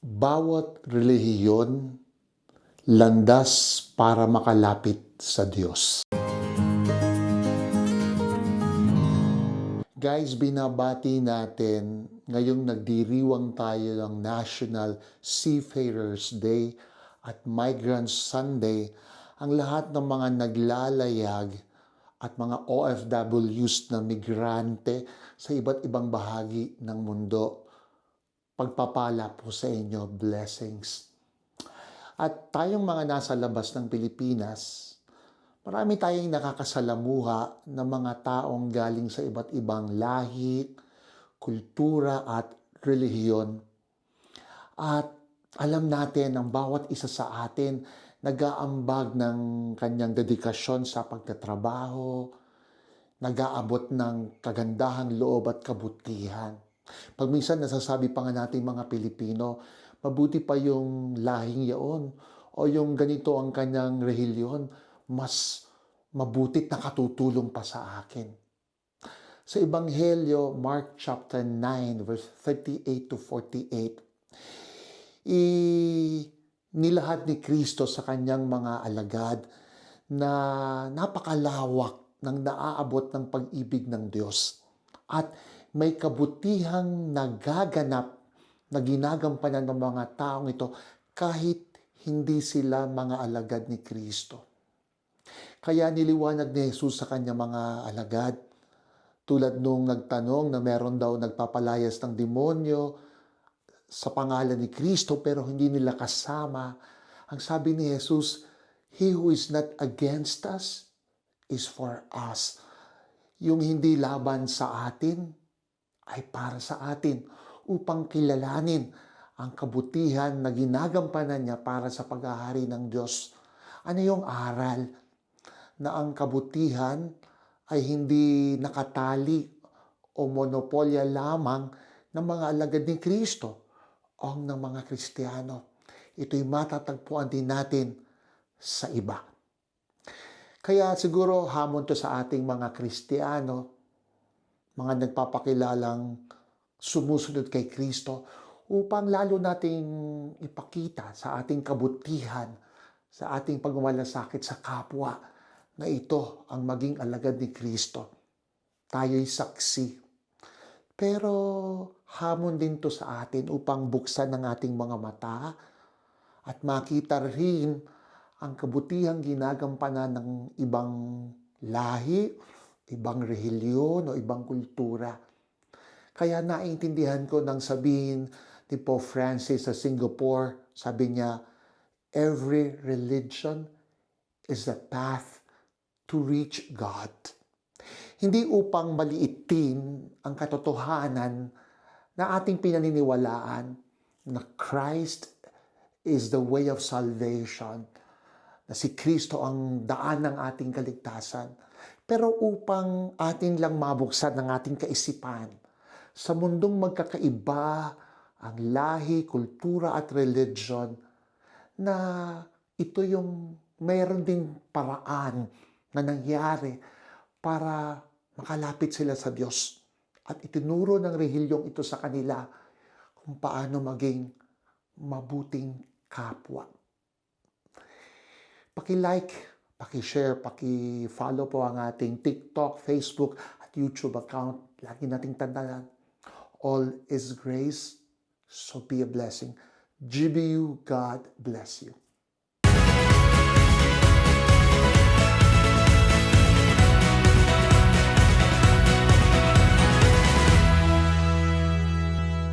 Bawat relihiyon, landas para makalapit sa Diyos. Guys, binabati natin ngayong nagdiriwang tayo ng National Seafarers Day at Migrants Sunday ang lahat ng mga naglalayag at mga OFWs na migrante sa iba't ibang bahagi ng mundo. Pagpapala po sa inyo, blessings. At tayong mga nasa labas ng Pilipinas, marami tayong nakakasalamuha ng mga taong galing sa iba't ibang lahi, kultura at relihiyon. At alam natin ang bawat isa sa atin nag-aambag ng kanyang dedikasyon sa pagtatrabaho, nag-aabot ng kagandahang loob at kabutihan. Pag minsan nasasabi pa nga natin mga Pilipino, mabuti pa yung lahing yaon o yung ganito ang kanyang relihiyon, mas mabutit nakatutulong pa sa akin. Sa Ebanghelyo, Mark chapter 9, verse 38 to 48, i nilahad ni Kristo sa kanyang mga alagad na napakalawak ng naaabot ng pag-ibig ng Diyos at may kabutihang nagaganap na ginagampanan ng mga taong ito kahit hindi sila mga alagad ni Kristo. Kaya niliwanag ni Jesus sa kanyang mga alagad, tulad nung nagtanong na meron daw nagpapalayas ng demonyo sa pangalan ni Kristo pero hindi nila kasama. Ang sabi ni Jesus, He who is not against us is for us. Yung hindi laban sa atin ay para sa atin upang kilalanin ang kabutihan na ginagampanan niya para sa paghahari ng Diyos. Ano yung aral? Na ang kabutihan ay hindi nakatali o monopolya lamang ng mga alagad ni Kristo o ng mga Kristiyano. Ito'y matatagpuan din natin sa iba. Kaya siguro hamon to sa ating mga Kristiyano, mga nagpapakilalang sumusunod kay Kristo upang lalo nating ipakita sa ating kabutihan, sa ating pagmamalasakit sa kapwa na ito ang maging alagad ni Kristo. Tayo'y saksi. Pero hamon din to sa atin upang buksan ng ating mga mata at makita rin ang kabutihang ginagampanan ng ibang lahi, ibang relihiyon o ibang kultura. Kaya naiintindihan ko nang sabihin ni Pope Francis sa Singapore, sabi niya, every religion is a path to reach God. Hindi upang maliitin ang katotohanan na ating pinaniniwalaan na Christ is the way of salvation, na si Kristo ang daan ng ating kaligtasan. Pero upang atin lang mabuksan ng ating kaisipan sa mundong magkakaiba ang lahi, kultura at religion na ito yung mayroon ding paraan na nangyari para makalapit sila sa Diyos. At itinuro ng rehilyong ito sa kanila kung paano maging mabuting kapwa. Paki-like, paki-share, paki-follow po ang ating TikTok, Facebook at YouTube account. Lagi nating tandaan, all is grace, so be a blessing. GBU, God bless you.